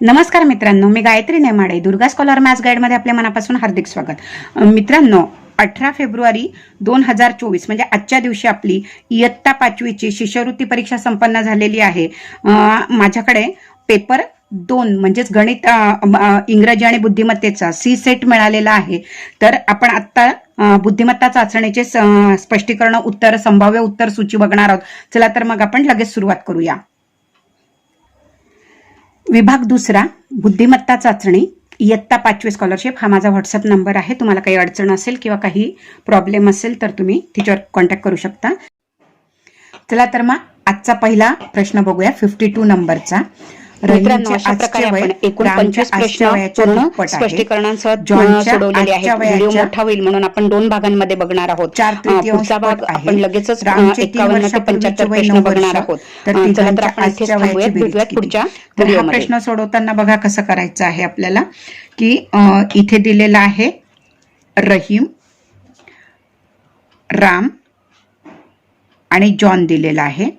नमस्कार मित्रांनो मी गायत्री नेमाडे दुर्गा स्कॉलर मॅथ्स गाईडमध्ये आपल्या मनापासून हार्दिक स्वागत. मित्रांनो अठरा फेब्रुवारी दोन हजार चोवीस म्हणजे आजच्या दिवशी आपली इयत्ता पाचवीची शिष्यवृत्ती परीक्षा संपन्न झालेली आहे. माझ्याकडे पेपर दोन म्हणजेच गणित इंग्रजी आणि बुद्धिमत्तेचा सी सेट मिळालेला आहे. तर आपण आत्ता बुद्धिमत्ता चाचणीचे स्पष्टीकरण उत्तर संभाव्य उत्तर सूची बघणार आहोत. चला तर मग आपण लगेच सुरुवात करूया. विभाग दुसरा बुद्धिमत्ता चाचणी इयत्ता पाचवी स्कॉलरशिप हा माझा व्हॉट्सअप नंबर आहे. तुम्हाला काही अडचण असेल किंवा काही प्रॉब्लेम असेल तर तुम्ही तिच्यावर कॉन्टॅक्ट करू शकता. चला तर मग आजचा पहिला प्रश्न बघूया. फिफ्टी टू नंबरचा मित्रांनो अशा प्रकारे आपण एकूण रामच्या पंचवीस प्रश्न पूर्ण. स्पष्टीकरणांसह सोडवलेले आहेत व्हिडिओ मोठा होईल म्हणून आपण दोन भागांमध्ये बघणार आहोत पुढचा भाग. आपण लगेचच एकावन्न ते पंच्याहत्तर प्रश्न बघणार. आहोत तर चला आपण इथेच थांबूयात भेटूयात? पुढच्या व्हिडिओमध्ये प्रश्न सोडवताना बघा कसं करायचं आहे आपल्याला की इथे दिलेला आहे रहीम राम आणि जॉन दिलेला आहे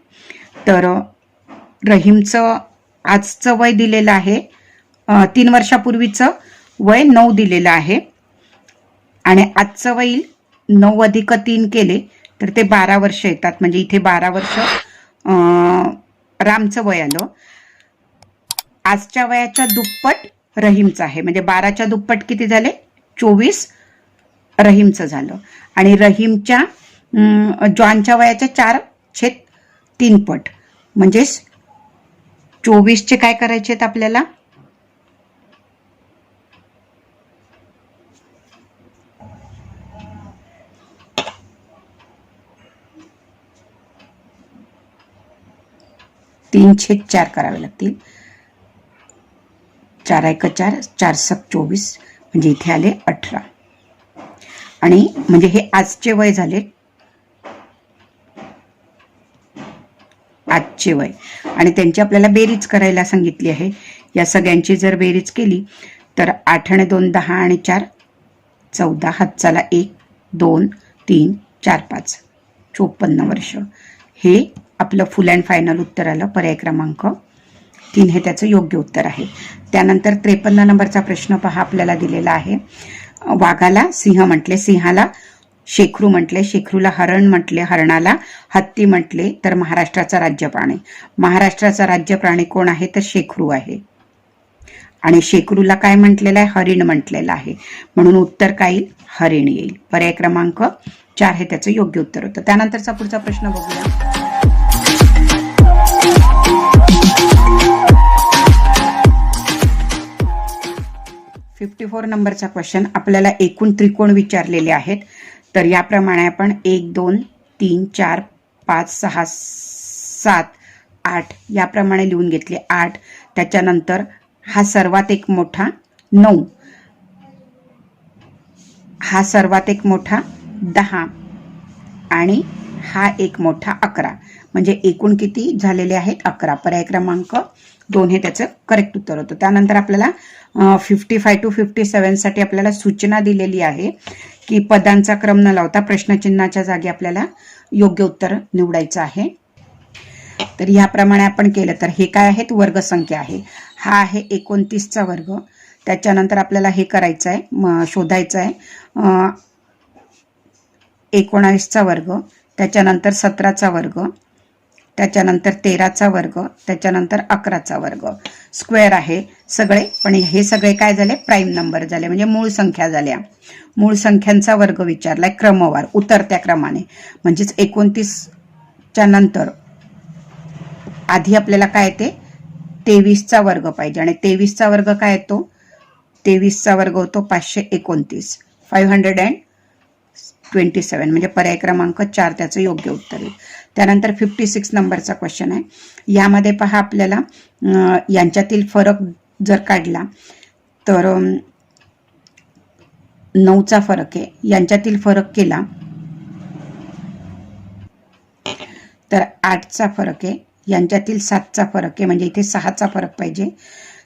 तर रहीमचं आजचं वय दिलेलं आहे. तीन वर्षापूर्वीचं वय नऊ दिलेलं आहे. आणि आजचं वय नऊ अधिक तीन केले तर ते बारा वर्ष येतात. म्हणजे इथे बारा वर्ष रामचं वय आलं. आजच्या वयाच्या दुप्पट रहीमचं आहे. म्हणजे बाराच्या दुप्पट किती झाले? चोवीस रहीमचं झालं. आणि रहीमच्या जॉनच्या वयाच्या चार छेद तीन पट. म्हणजेच चोवीसचे काय करायचे आहेत आपल्याला? तीन छेद चार करावे लागतील. चार एक चार चार सक चोवीस म्हणजे इथे आले अठरा. आणि म्हणजे हे आजचे वय झाले आजचे वय. आणि त्यांची आपल्याला बेरीज करायला सांगितली आहे. या सगळ्यांची जर बेरीज केली तर आठ आणि दोन दहा आणि चार चौदा हातचाला एक दोन तीन चार पाच चोपन्न वर्ष. हे आपलं फुल अँड फायनल उत्तर आलं पर्याय क्रमांक तीन हे त्याचं योग्य उत्तर आहे. त्यानंतर त्रेपन्न नंबरचा प्रश्न पहा आपल्याला दिलेला आहे. वाघाला सिंह म्हटले. सिंहाला शेखरू म्हटले शेखरूला हरण म्हटले हरणाला हत्ती म्हटले तर महाराष्ट्राचा राज्य प्राणी महाराष्ट्राचा राज्य प्राणी कोण आहे? तर शेखरू आहे. आणि शेकरूला काय म्हटलेलं आहे? हरिण म्हटलेलं आहे. म्हणून उत्तर काय येईल हरिण येईल. पर्याय क्रमांक चार हे त्याचं योग्य उत्तर होतं. त्यानंतरचा पुढचा प्रश्न बघूया. फिफ्टी फोर नंबरचा क्वेश्चन आपल्याला एकूण त्रिकोण विचारलेले आहेत. तर याप्रमाणे आपण एक दोन तीन चार पाच सहा सात आठ याप्रमाणे लिहून घेतले. आठ. त्याच्यानंतर हा सर्वात एक मोठा नऊ. हा सर्वात एक मोठा दहा. आणि हा एक मोठा अकरा. म्हणजे एकूण किती झालेले आहेत? अकरा. पर्याय क्रमांक दोन हे त्याचं करेक्ट उत्तर होतं. त्यानंतर आपल्याला फिफ्टी फाय टू फिफ्टी सेवनसाठी आपल्याला सूचना दिलेली आहे. की पदांचा क्रम न लावता प्रश्नचिन्हाच्या जागी आपल्याला योग्य उत्तर निवडायचं आहे. तर ह्याप्रमाणे आपण केलं तर हे काय आहेत? वर्गसंख्या आहे. हा आहे एकोणतीसचा वर्ग. त्याच्यानंतर आपल्याला हे करायचं आहे म शोधायचं आहे एकोणावीसचा वर्ग. त्याच्यानंतर सतराचा वर्ग. त्याच्यानंतर तेराचा वर्ग त्याच्यानंतर अकराचा वर्ग. स्क्वेअर आहे सगळे. पण हे सगळे काय झाले? प्राईम नंबर झाले. म्हणजे मूळ संख्या झाल्या. मूळ संख्यांचा वर्ग विचारलाय. क्रमवार. उतरत्या क्रमाने. म्हणजेच एकोणतीसच्या नंतर आधी आपल्याला काय येते? तेवीसचा वर्ग पाहिजे. आणि तेवीसचा वर्ग काय येतो? तेवीसचा वर्ग होतो पाचशे एकोणतीस. Five hundred and twenty seven म्हणजे पर्याय क्रमांक चार त्याचं योग्य उत्तर आहे. त्यानंतर फिफ्टी सिक्स नंबरचा क्वेश्चन आहे. यामध्ये पहा आपल्याला यांच्यातील फरक जर काढला तर नऊचा फरक आहे. यांच्यातील फरक केला तर आठचा फरक आहे. यांच्यातील सातचा फरक आहे म्हणजे इथे सहाचा फरक पाहिजे.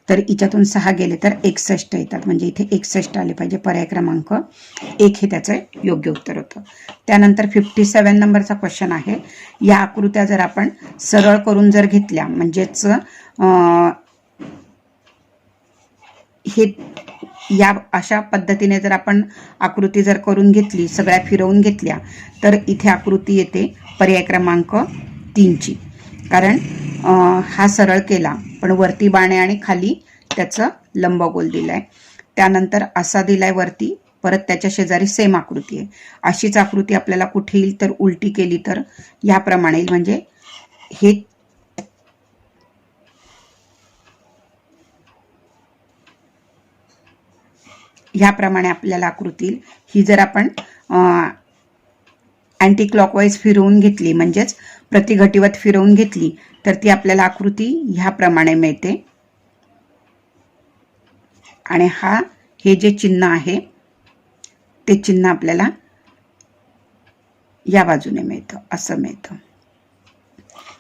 तर हिच्यातून सहा गेले तर एकसष्ट येतात. म्हणजे इथे एकसष्ट आले पाहिजे पर्याय क्रमांक. एक हे त्याचं योग्य उत्तर होतं. त्यानंतर फिफ्टी सेवन नंबरचा क्वेश्चन आहे. या आकृत्या जर आपण सरळ करून जर घेतल्या म्हणजेच हे या अशा पद्धतीने जर आपण आकृती जर करून घेतली सगळ्या फिरवून घेतल्या तर इथे आकृती येते पर्याय क्रमांक तीनची. कारण हा सरळ केला. पण वरती बाणे आणि खाली त्याचं लंबगोल दिलाय. त्यानंतर असा दिलाय वरती परत त्याच्या शेजारी सेम आकृती आहे. अशीच आकृती आपल्याला कुठे येईल तर उलटी केली तर ह्याप्रमाणे येईल. म्हणजे हे ह्याप्रमाणे आपल्याला आकृती येईल. ही जर आपण अँटी क्लॉकवाईज फिरवून घेतली म्हणजेच प्रतिघटिवत फिरवून घेतली तर ती आपल्याला आकृती ह्याप्रमाणे मिळते. आणि हा हे जे चिन्ह आहे ते चिन्ह आपल्याला या बाजूने मिळतं असं मिळतं.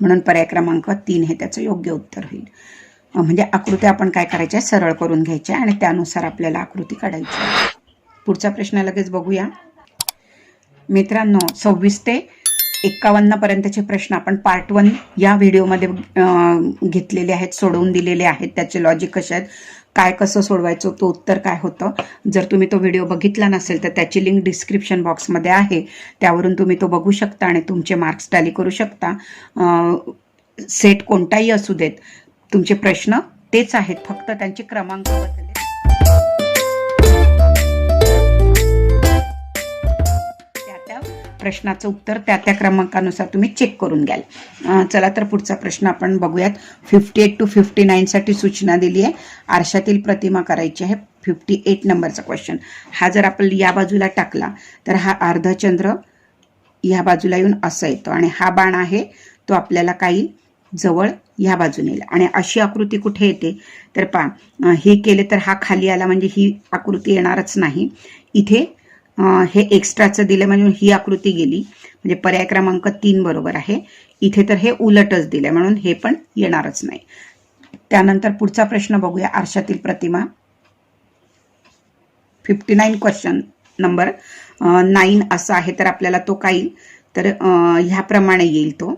म्हणून पर्याय क्रमांक तीन हे त्याचं योग्य उत्तर होईल. म्हणजे आकृत्या आपण काय करायच्या सरळ करून घ्यायच्या आणि त्यानुसार आपल्याला आकृती काढायची. आहे. पुढचा प्रश्न लगेच बघूया. मित्रांनो सव्वीस ते एक्कावन्न पर्यंतचे प्रश्न आपण पार्ट वन या व्हिडिओमध्ये घेतलेले आहेत सोडवून दिलेले आहेत. त्याचे लॉजिक कसे आहेत? काय कसं सोडवायचं? तो उत्तर काय होतं? जर तुम्ही तो व्हिडिओ बघितला नसेल तर त्याची लिंक डिस्क्रिप्शन बॉक्समध्ये आहे. त्यावरून तुम्ही तो बघू शकता आणि तुमचे मार्क्स टॅली करू शकता. सेट कोणताही असू देत तुमचे प्रश्न तेच आहेत. फक्त त्यांचे क्रमांक बदलले प्रश्नाचं उत्तर त्या त्या क्रमांकानुसार तुम्ही चेक करून घ्याल. चला तर पुढचा प्रश्न आपण बघूयात. फिफ्टी एट टू फिफ्टी नाईनसाठी सूचना दिली आहे. आरशातील प्रतिमा करायची आहे. फिफ्टी एट नंबरचा क्वेश्चन हा जर आपण या बाजूला टाकला तर हा अर्धचंद्र ह्या बाजूला येऊन असा येतो आणि हा बाण आहे तो आपल्याला काही जवळ ह्या बाजूने येईल. आणि अशी आकृती कुठे येते? तर पा हे केले तर हा खाली आला म्हणजे ही आकृती येणारच नाही. इथे हे एक्स्ट्राचं दिलं म्हणून ही आकृती गेली. म्हणजे पर्याय क्रमांक तीन बरोबर आहे. इथे तर हे उलटच दिलंय म्हणून हे पण येणारच नाही. त्यानंतर पुढचा प्रश्न बघूया आरशातील प्रतिमा. Fifty nine question number nine असा आहे तर आपल्याला तो काय येईल? तर ह्याप्रमाणे येईल तो.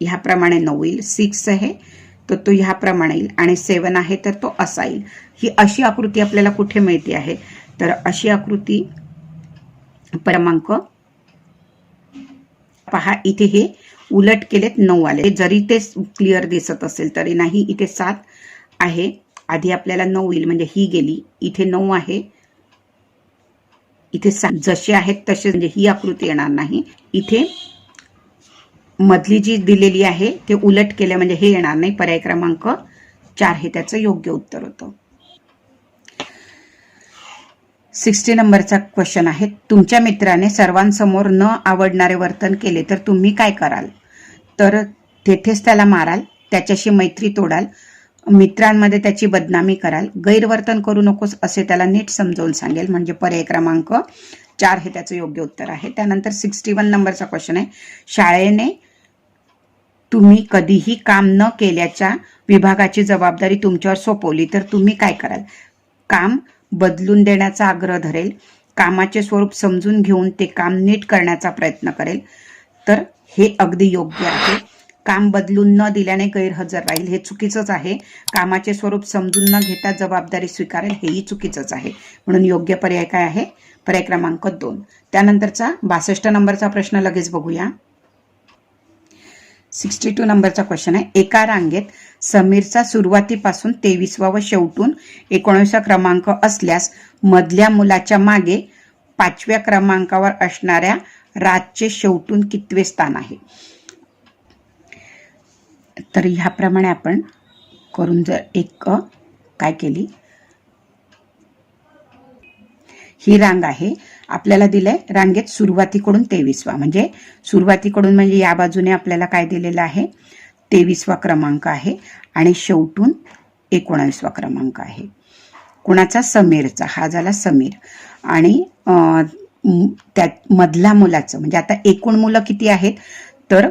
ह्याप्रमाणे नऊ येईल. सिक्स आहे तर तो ह्याप्रमाणे येईल. आणि सेवन आहे तर तो असा येईल. ही अशी आकृती आपल्याला कुठे मिळते आहे? तर अशी आकृती क्रमांक पहा इथे हे उलट केलेत नऊ आले. जरी ते क्लिअर दिसत असेल तरी नाही इथे सात आहे. आधी आपल्याला नऊ येईल म्हणजे ही गेली. इथे नऊ आहे. इथे सात. जसे आहेत तसे म्हणजे ही आकृती येणार नाही. इथे मधली जी दिलेली आहे ते उलट केलं म्हणजे हे येणार नाही. पर्याय क्रमांक चार हे त्याचं योग्य उत्तर होतं. सिक्स्टी नंबरचा क्वेश्चन आहे. तुमच्या मित्राने सर्वांसमोर न आवडणारे वर्तन केले तर तुम्ही काय कराल? तर तेथेच त्याला माराल त्याच्याशी मैत्री तोडाल मित्रांमध्ये त्याची बदनामी कराल गैरवर्तन करू नकोस असे त्याला नीट समजावून सांगेल. म्हणजे पर्याय क्रमांक चार हे त्याचं योग्य उत्तर आहे. त्यानंतर सिक्स्टी वन नंबरचा क्वेश्चन आहे. शाळेने तुम्ही कधीही काम न केल्याच्या विभागाची जबाबदारी तुमच्यावर सोपवली तर तुम्ही काय कराल? काम बदलून देण्याचा आग्रह धरेल कामाचे स्वरूप समजून घेऊन ते काम नीट करण्याचा प्रयत्न करेल. तर हे अगदी योग्य आहे. काम बदलून न दिल्याने गैरहजर राहील हे चुकीचंच आहे. कामाचे स्वरूप समजून न घेता जबाबदारी स्वीकारेल हेही चुकीचंच आहे. म्हणून योग्य पर्याय काय आहे? पर्याय क्रमांक दोन. त्यानंतरचा बासष्ट नंबरचा प्रश्न लगेच बघूया. सिक्स्टी टू नंबरचा क्वेश्चन आहे. एका रांगेत समीरचा सुरुवातीपासून तेवीसवा व शेवटून एकोणीसवा क्रमांक असल्यास मधल्या मुलाच्या मागे पाचव्या क्रमांकावर असणाऱ्या राजचे शेवटून कितवे स्थान आहे? तर ह्याप्रमाणे आपण करून जर एक काय केली? ही रांग आहे. आपल्याला दिलंय रांगेत सुरुवातीकडून तेवीसवा. म्हणजे सुरुवातीकडून म्हणजे या बाजूने आपल्याला काय दिलेलं आहे? तेवीसवा क्रमांक आहे आणि शेवटून एकोणावीसवा क्रमांक आहे. कुणाचा? समीरचा. हा झाला समीर. आणि त्या त्यात मधल्या मुलाचं म्हणजे आता एकूण मुलं किती आहेत? तर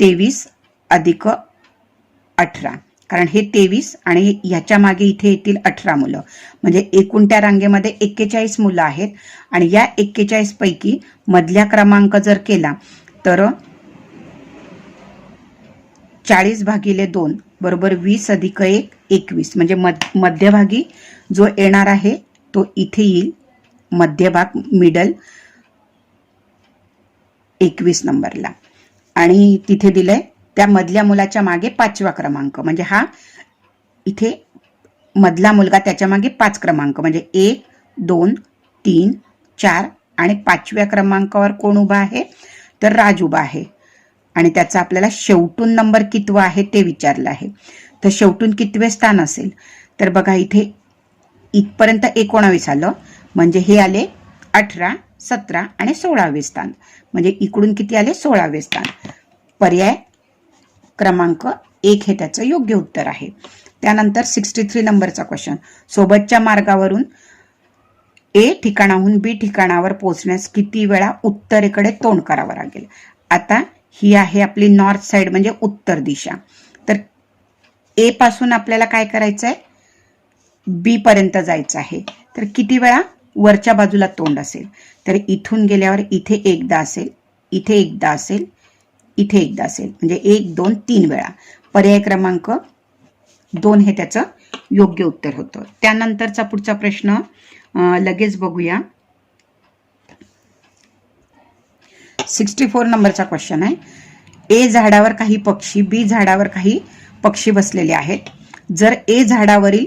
तेवीस अधिक अठरा. कारण हे तेवीस आणि ह्याच्या मागे इथे येतील अठरा मुलं. म्हणजे एकूण त्या रांगेमध्ये एक्केचाळीस मुलं आहेत आणि या एक्केचाळीस पैकी मधल्या क्रमांक जर केला तर चाळीस भागिले दोन बरोबर वीस अधिक एक एकवीस. म्हणजे मध मध्यभागी जो येणार आहे तो इथे येईल. मध्यभाग मिडल एकवीस नंबरला. आणि तिथे दिलंय त्या मधल्या मुलाच्या मागे पाचवा क्रमांक. म्हणजे हा इथे मधला मुलगा त्याच्यामागे पाच क्रमांक. म्हणजे एक दोन तीन चार आणि पाचव्या क्रमांकावर कोण उभा आहे? तर राज उभा आहे. आणि त्याचा आपल्याला शेवटून नंबर कितवा आहे ते विचारलं आहे. तर शेवटून कितवे स्थान असेल? तर बघा इथे इथपर्यंत एकोणावीस आलं. म्हणजे हे आले अठरा सतरा आणि सोळावे स्थान. म्हणजे इकडून किती आले? सोळावे स्थान. पर्याय क्रमांक एक हे त्याचं योग्य उत्तर आहे. त्यानंतर सिक्स्टी थ्री नंबरचा क्वेश्चन सोबतच्या मार्गावरून ए ठिकाणाहून बी ठिकाणावर पोहोचण्यास किती वेळा उत्तरेकडे तोंड करावं लागेल? आता ही आहे आपली नॉर्थ साईड म्हणजे उत्तर दिशा. तर ए पासून आपल्याला काय करायचं आहे बी पर्यंत जायचं आहे. तर किती वेळा? वरच्या बाजूला तोंड असेल. तर इथून गेल्यावर इथे एकदा असेल इथे एकदा असेल इथे एकदा असेल. म्हणजे एक दोन तीन वेळा. पर्याय क्रमांक दोन हे त्याचं योग्य उत्तर होतं. त्यानंतरचा पुढचा प्रश्न लगेच बघूया. सिक्स्टी फोर नंबरचा क्वेश्चन आहे. ए झाडावर काही पक्षी बी झाडावर काही पक्षी बसलेले आहेत. जर ए झाडावरील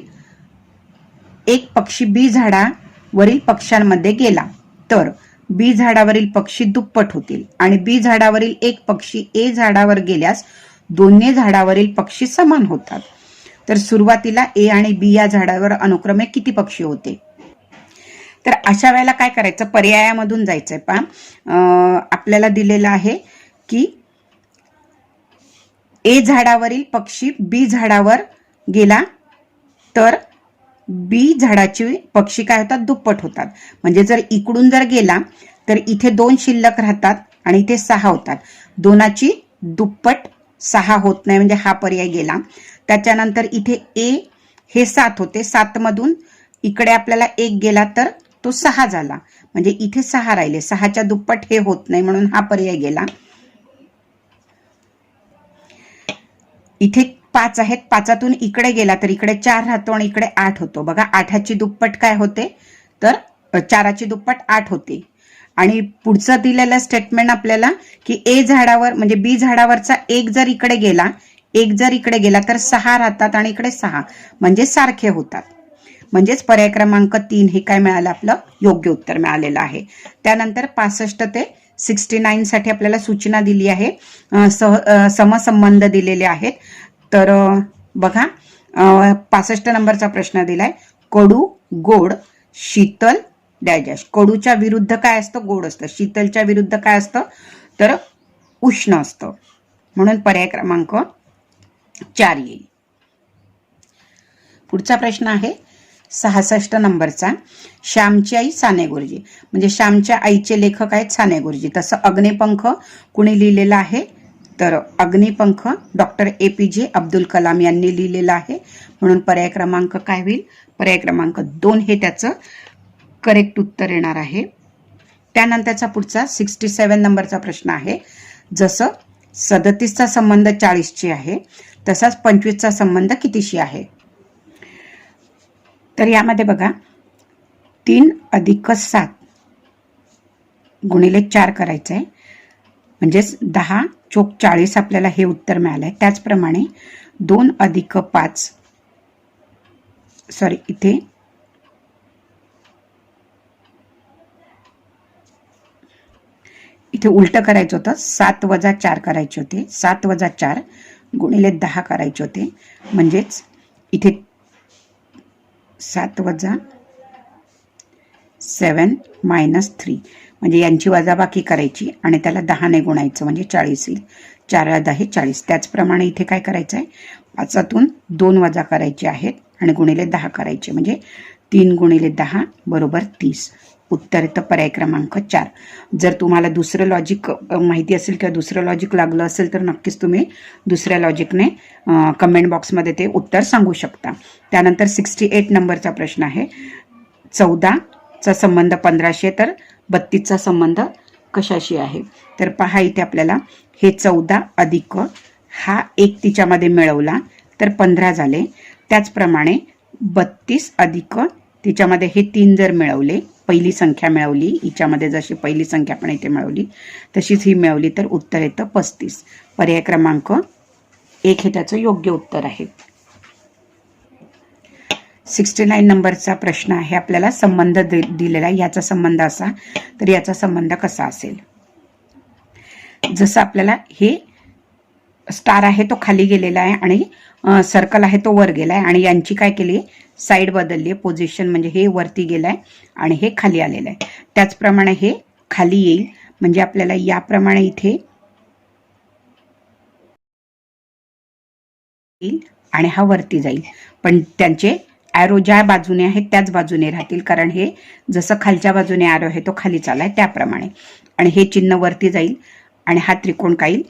एक पक्षी बी झाडावरील पक्ष्यांमध्ये गेला तर बी झाडावरील पक्षी दुप्पट होतील आणि बी झाडावरील एक पक्षी ए झाडावर गेल्यास दोन्ही झाडावरील पक्षी समान होतात. तर सुरुवातीला ए आणि बी या झाडावर अनुक्रमे किती पक्षी होते? तर अशा वेळेला काय करायचं? पर्यायामधून जायचंय पा आपल्याला दिलेलं आहे की ए झाडावरील पक्षी बी झाडावर गेला तर बी झाडाचे पक्षी काय होतात? दुप्पट होतात. म्हणजे जर इकडून जर गेला तर इथे दोन शिल्लक राहतात आणि इथे सहा होतात. दोनाची दुप्पट सहा होत नाही म्हणजे हा पर्याय गेला. त्याच्यानंतर इथे ए हे सात होते. सात मधून इकडे आपल्याला एक गेला तर तो सहा झाला. म्हणजे इथे सहा राहिले. सहाच्या दुप्पट हे होत नाही म्हणून हा पर्याय गेला. इथे पाच आहेत. पाचातून इकडे गेला तर इकडे चार राहतो आणि इकडे आठ होतो. बघा आठाची दुप्पट काय होते? तर चाराची दुप्पट आठ होते. आणि पुढचं दिलेलं स्टेटमेंट आपल्याला की ए झाडावर म्हणजे बी झाडावरचा एक जर इकडे गेला एक जर इकडे गेला तर सहा राहतात आणि इकडे सहा. म्हणजे सारखे होतात. म्हणजेच पर्याय क्रमांक तीन हे काय मिळालं? आपलं योग्य उत्तर मिळालेलं आहे. त्यानंतर पासष्ट ते सिक्स्टी नाईन साठी आपल्याला सूचना दिली आहे. सह समसंबंध दिलेले आहेत. तर बघा पासष्ट नंबरचा प्रश्न दिलाय. कडू गोड शीतल डायजेस्ट. कडूच्या विरुद्ध काय असतं? गोड असतं. शीतलच्या विरुद्ध काय असतं? तर उष्ण असतं. म्हणून पर्याय क्रमांक चार येईल. पुढचा प्रश्न आहे. सहासष्ट नंबरचा. श्यामची आई साने गुरुजी. म्हणजे श्यामच्या आईचे लेखक आहेत साने गुरुजी. तसं अग्निपंख कुणी लिहिलेलं आहे? तर अग्निपंख डॉक्टर ए पी जे अब्दुल कलाम यांनी लिहिलेलं आहे. म्हणून पर्याय क्रमांक काय होईल? पर्याय क्रमांक दोन हे त्याचं करेक्ट उत्तर येणार आहे. त्यानंतरचा पुढचा सिक्स्टी सेवन नंबरचा प्रश्न आहे. जसं सदतीसचा संबंध चाळीसशी आहे तसाच पंचवीसचा संबंध कितीशी आहे? तर यामध्ये बघा तीन अधिक सात गुणिले चार करायचं आहे म्हणजेच दहा चोक चाळीस आपल्याला हे उत्तर मिळालं आहे त्याचप्रमाणे दोन अधिक पाच सॉरी इथे इथे उलट करायचं होतं. सात वजा चार करायचे होते. सात वजा चार गुणिले दहा करायचे होते. म्हणजेच इथे सात वजा सेवन मायनस थ्री. म्हणजे यांची वजाबाकी करायची आणि त्याला दहाने गुणायचं म्हणजे चाळीस येईल. चार दहा चाळीस. त्याचप्रमाणे इथे काय करायचं आहे? पाचातून दोन वजा करायचे आहेत आणि गुणिले दहा करायचे. म्हणजे तीन गुणिले दहा बरोबर तीस. उत्तर येतं पर्याय क्रमांक चार. जर तुम्हाला दुसरं लॉजिक माहिती असेल किंवा दुसरं लॉजिक लागलं असेल तर नक्कीच तुम्ही दुसऱ्या लॉजिकने कमेंट बॉक्समध्ये ते उत्तर सांगू शकता. त्यानंतर सिक्स्टी एट नंबरचा प्रश्न आहे. चौदा चा संबंध पंधराशे तर बत्तीसचा संबंध कशाशी आहे? तर पहा इथे आपल्याला हे चौदा अधिक हा एक तिच्यामध्ये मिळवला तर पंधरा झाले. त्याचप्रमाणे बत्तीस अधिक तिच्यामध्ये हे तीन जर मिळवले पहिली संख्या मिळवली हिच्यामध्ये जशी पहिली संख्या आपण इथे मिळवली तशीच ही मिळवली तर उत्तर येतं पस्तीस. पर्याय क्रमांक एक हे त्याचं योग्य उत्तर आहे. सिक्स्टी नाईन नंबरचा प्रश्न आहे. आपल्याला संबंध दि दिलेला याचा संबंध असा. तर याचा संबंध कसा असेल? जसं आपल्याला हे स्टार आहे तो खाली गेलेला आहे आणि सर्कल आहे तो वर गेला आहे. आणि यांची काय केली? साईड बदलली आहे. पोझिशन म्हणजे हे वरती गेलं आहे आणि हे खाली आलेलं आहे. त्याचप्रमाणे हे खाली येईल. म्हणजे आपल्याला याप्रमाणे इथे येईल आणि हा वरती जाईल. पण त्यांचे ॲरो ज्या बाजूने आहेत त्याच बाजूने राहतील. कारण हे जसं खालच्या बाजूने ॲरो आहे तो खाली चालाय त्याप्रमाणे. आणि हे चिन्ह वरती जाईल आणि हा त्रिकोण काही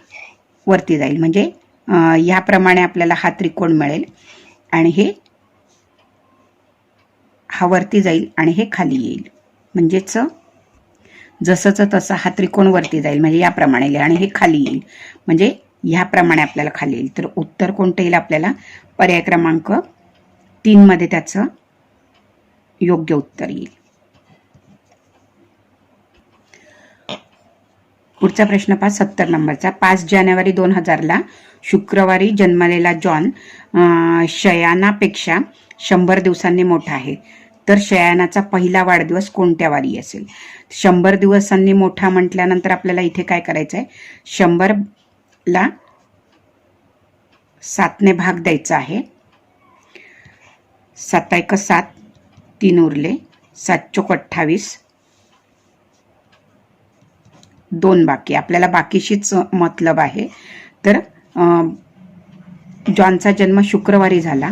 वरती जाईल. म्हणजे अं, ह्याप्रमाणे आपल्याला हा त्रिकोण मिळेल. आणि हे हा वरती जाईल आणि हे खाली येईल. म्हणजेच जसंचं तसा हा त्रिकोण वरती जाईल. म्हणजे याप्रमाणे येईल आणि हे खाली येईल. म्हणजे ह्याप्रमाणे आपल्याला खाली येईल. तर उत्तर कोणतं येईल आपल्याला? पर्याय क्रमांक तीनमध्ये त्याचं योग्य उत्तर येईल. पुढचा प्रश्न पाच सत्तर नंबरचा. पाच जानेवारी दोन हजारला शुक्रवारी जन्मलेला जॉन शयानापेक्षा शंभर दिवसांनी मोठा आहे. तर शयानाचा पहिला वाढदिवस कोणत्या वारी असेल? शंभर दिवसांनी मोठा म्हटल्यानंतर आपल्याला इथे काय करायचं आहे शंभरला सातने भाग द्यायचा आहे. सात एक सात तीन उरले सात चोक अठ्ठावीस. दोन बाकी. आपल्याला बाकीशीच मतलब आहे. तर जॉनचा जन्म शुक्रवारी झाला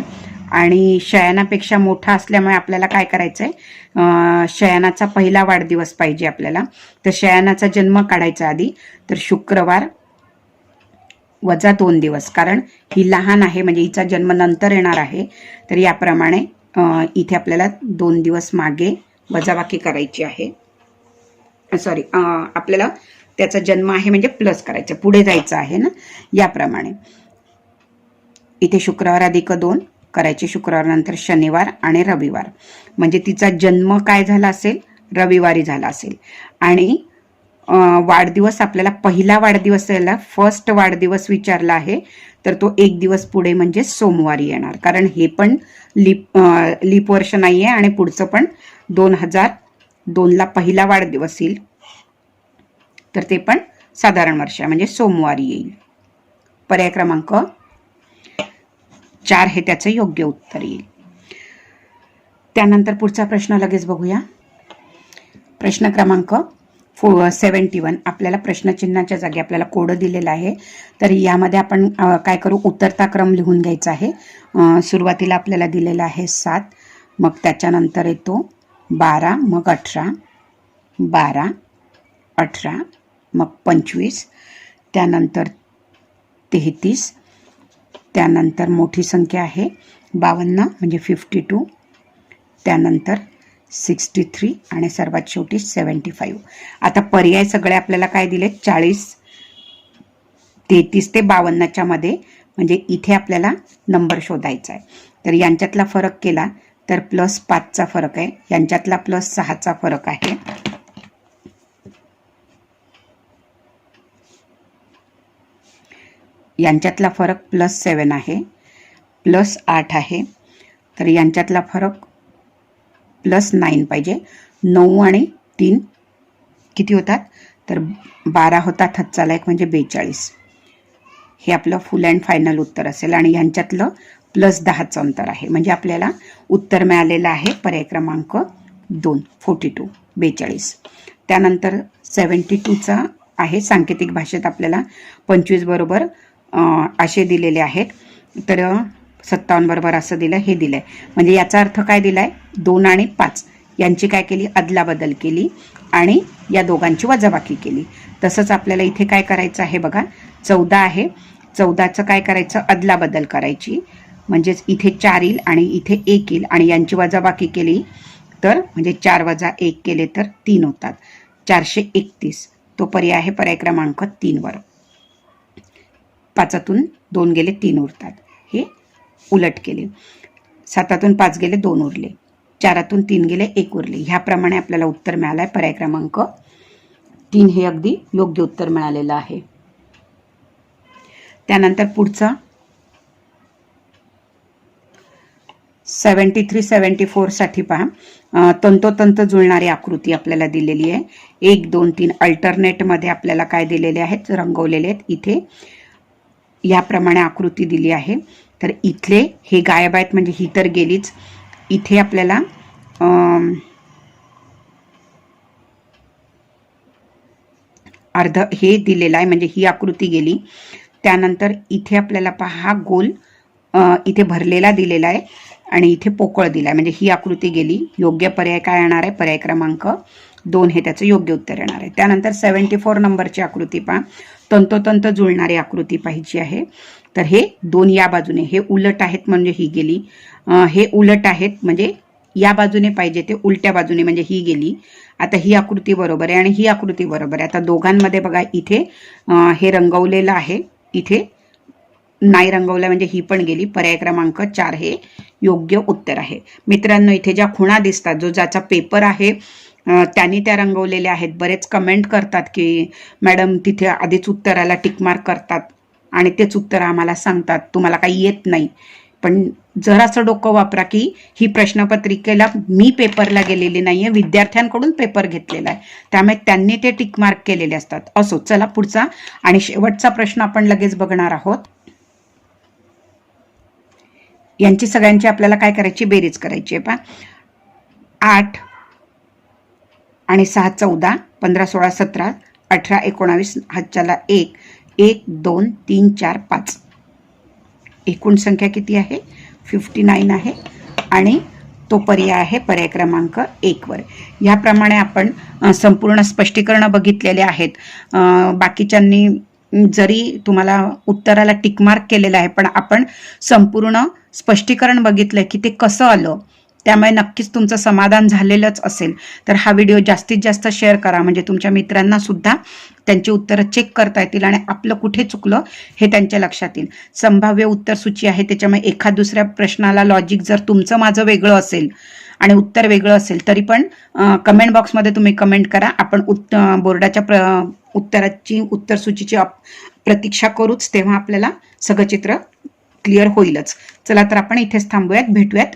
आणि शयानापेक्षा मोठा असल्यामुळे आपल्याला काय करायचं आहे शयानाचा पहिला वाढदिवस पाहिजे आपल्याला. तर शयानाचा जन्म काढायचा आधी तर शुक्रवार वजा दोन दिवस. कारण ही लहान आहे म्हणजे हिचा जन्म नंतर येणार आहे. तर याप्रमाणे इथे आपल्याला दोन दिवस मागे वजाबाकी करायची आहे. सॉरी आपल्याला त्याचा जन्म आहे म्हणजे प्लस करायचं पुढे जायचं आहे ना? याप्रमाणे. इथे शुक्रवार अधिक दोन करायचे शुक्रवार नंतर शनिवार आणि रविवार. म्हणजे तिचा जन्म काय झाला असेल? रविवारी झाला असेल. आणि वाढदिवस आपल्याला पहिला वाढदिवस याला फर्स्ट वाढदिवस विचारला आहे. तर तो एक दिवस पुढे म्हणजे सोमवारी येणार. कारण हे पण लिप लिप वर्ष नाही आहे आणि पुढचं पण दोन हजार दोनला पहिला वाढदिवस येईल. तर ते पण साधारण वर्ष आहे. म्हणजे सोमवारी येईल. पर्याय क्रमांक चार हे त्याचं योग्य उत्तर येईल. त्यानंतर पुढचा प्रश्न लगेच बघूया. प्रश्न क्रमांक फो सेवन्टी वन आपल्याला प्रश्नचिन्हाच्या जागी आपल्याला कोड दिलेला आहे. तर यामध्ये आपण काय करू? उतरता क्रम लिहून घ्यायचा आहे. सुरुवातीला आपल्याला दिलेला आहे सात मग त्याच्यानंतर येतो बारा मग अठरा बारा अठरा मग पंचवीस त्यानंतर तेहतीस त्यानंतर मोठी संख्या आहे बावन्न म्हणजे फिफ्टी टू त्यानंतर सिक्स्टी थ्री आणि सर्वात शेवटी सेवन्टी फाईव्ह. आता पर्याय सगळे आपल्याला काय दिले चाळीस तेहतीस ते बावन्नच्या मध्ये म्हणजे इथे आपल्याला नंबर शोधायचा आहे. तर यांच्यातला फरक केला तर प्लस पाचचा फरक आहे. यांच्यातला प्लस सहाचा फरक आहे. यांच्यातला फरक प्लस सेवन आहे. प्लस आठ आहे. तर यांच्यातला फरक प्लस नाईन पाहिजे. नऊ आणि तीन किती होतात? तर बारा होतात. हातचाला एक म्हणजे बेचाळीस. हे आपलं फुल अँड फायनल उत्तर असेल. आणि ह्यांच्यातलं प्लस दहाचं अंतर आहे. म्हणजे आपल्याला उत्तर मिळालेलं आहे पर्याय क्रमांक दोन फोर्टी टू बेचाळीस. त्यानंतर सेवन्टी टूचा आहे. सांकेतिक भाषेत आपल्याला पंचवीस बरोबर असे दिलेले आहेत. तर सत्तावन्न बरोबर असं दिलं हे दिलं आहे म्हणजे याचा अर्थ काय दिला आहे दोन आणि पाच. यांची काय केली? अदलाबदल केली आणि या दोघांची वजाबाकी केली. तसंच आपल्याला इथे काय करायचं आहे बघा? चौदा आहे. चौदाचं काय करायचं? अदलाबदल करायची. म्हणजेच इथे चार येईल आणि इथे एक येईल. आणि यांची वजाबाकी केली तर म्हणजे चार वजा एक केले तर तीन होतात. चारशे एकतीस. तो पर्याय आहे पर्याय क्रमांक तीनवर. पाचातून दोन गेले तीन उरतात. उलट केले. सातातून पाच गेले दोन उरले. चारातून तीन गेले एक उरले. ह्याप्रमाणे आपल्याला उत्तर मिळालं आहे पर्याय क्रमांक तीन. हे अगदी योग्य उत्तर मिळालेलं आहे. त्यानंतर पुढचा. सेवन्टी थ्री सेवन्टी फोरसाठी पहा. तंतोतंत जुळणारी आकृती आपल्याला दिलेली आहे. एक दोन तीन अल्टरनेटमध्ये आपल्याला काय दिलेले आहेत? रंगवलेले आहेत. इथे याप्रमाणे आकृती दिली आहे. तर इथले हे गायब आहेत म्हणजे ही तर गेलीच. इथे आपल्याला अर्ध हे दिलेलं आहे म्हणजे ही आकृती गेली. त्यानंतर इथे आपल्याला पहा हा गोल इथे भरलेला दिलेला आहे आणि इथे पोकळ दिला आहे. म्हणजे ही आकृती गेली. योग्य पर्याय काय येणार आहे? पर्याय क्रमांक दोन हे त्याचं योग्य उत्तर येणार आहे. त्यानंतर सेवन्टी फोर नंबरची आकृती पहा. तंतोतंत जुळणारी आकृती पाहिजे आहे. तर हे दोन या बाजूने हे उलट आहेत म्हणजे ही गेली. हे उलट आहेत म्हणजे या बाजूने पाहिजे ते उलट्या बाजूने म्हणजे ही गेली. आता ही आकृती बरोबर आहे आणि ही आकृती बरोबर आहे. आता दोघांमध्ये बघा इथे हे रंगवलेलं आहे. इथे नाही रंगवलं म्हणजे ही पण गेली. पर्याय क्रमांक चार हे योग्य उत्तर आहे. मित्रांनो इथे ज्या खुणा दिसतात जो ज्याचा पेपर आहे त्यांनी त्या रंगवलेल्या आहेत. बरेच कमेंट करतात की मॅडम तिथे आधीच उत्तराला टिकमार्क करतात. आणि तेच उत्तर आम्हाला सांगतात. तुम्हाला काही येत नाही. पण जरासं डोकं वापरा की ही प्रश्नपत्रिकेला मी पेपरला गेलेली नाहीये विद्यार्थ्यांकडून पेपर घेतलेला आहे. त्यामुळे त्यांनी ते टिकमार्क केलेले असतात. असो चला पुढचा. आणि शेवटचा प्रश्न आपण लगेच बघणार आहोत. यांची सगळ्यांची आपल्याला काय करायची? बेरीज करायची आहे पा आठ आणि सहा चौदा पंधरा सोळा सतरा अठरा एकोणावीस हातच्याला एक. एक दोन तीन चार पाच. एकूण संख्या किती आहे? फिफ्टी नाईन आहे. आणि तो पर्याय आहे पर्याय क्रमांक एकवर ह्याप्रमाणे आपण संपूर्ण स्पष्टीकरणं बघितलेले आहेत. बाकीच्यांनी जरी तुम्हाला उत्तराला टिकमार्क केलेलं आहे पण आपण संपूर्ण स्पष्टीकरण बघितलंय की ते कसं आलं? त्यामुळे नक्कीच तुमचं समाधान झालेलंच असेल. तर हा व्हिडिओ जास्तीत जास्त शेअर करा. म्हणजे तुमच्या मित्रांना सुद्धा त्यांची उत्तरं चेक करता येतील आणि आपलं कुठे चुकलं हे त्यांच्या लक्षात येईल. संभाव्य उत्तर सूची आहे. त्याच्यामुळे एखाद दुसऱ्या प्रश्नाला लॉजिक जर तुमचं माझं वेगळं असेल आणि उत्तर वेगळं असेल तरी पण कमेंट बॉक्समध्ये तुम्ही कमेंट करा. आपण उत्त बोर्डाच्या प्र उत्तराची उत्तर सूचीची अप- प्रतीक्षा करूच तेव्हा आपल्याला सगळं चित्र क्लिअर होईलच. चला तर आपण इथेच थांबूयात. भेटूयात.